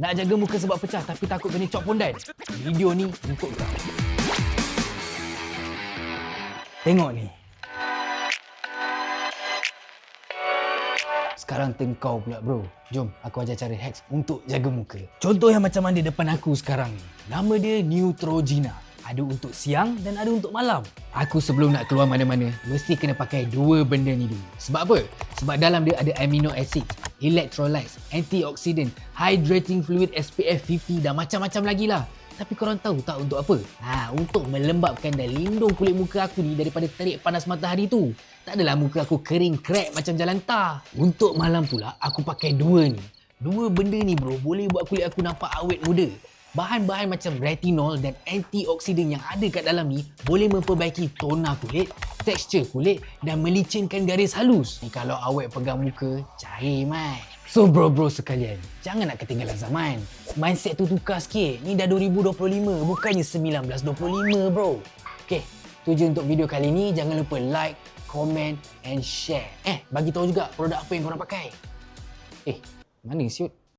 Nak jaga muka sebab pecah tapi takut kena cop pondan? Video ni untuk kau. Tengok ni. Sekarang tengkau pula bro. Jom aku ajar cara hacks untuk jaga muka. Contoh yang macam ada depan aku sekarang ni. Nama dia Neutrogena. Ada untuk siang dan ada untuk malam. Aku sebelum nak keluar mana-mana, mesti kena pakai dua benda ni dulu. Sebab apa? Sebab dalam dia ada amino acid, electrolytes, antioxidant, hydrating fluid SPF 50 dan macam-macam lagi lah. Tapi korang tahu tak untuk apa? Ha, untuk melembabkan dan lindung kulit muka aku ni daripada terik panas matahari tu. Tak adalah muka aku kering crack macam jalan tar. Untuk malam pula, aku pakai dua ni. Dua benda ni bro boleh buat kulit aku nampak awet muda. Bahan-bahan macam retinol dan antioksidan yang ada kat dalam ni boleh memperbaiki tona kulit, tekstur kulit dan melicinkan garis halus. Ni kalau awet pegang muka, cair mai. So bro-bro sekalian, jangan nak ketinggalan zaman. Mindset tu tukar sikit. Ni dah 2025, bukannya 1925 bro. Okay, tu je untuk video kali ni. Jangan lupa like, comment and share. Eh, bagi tahu juga produk apa yang korang pakai. Eh, mana siut?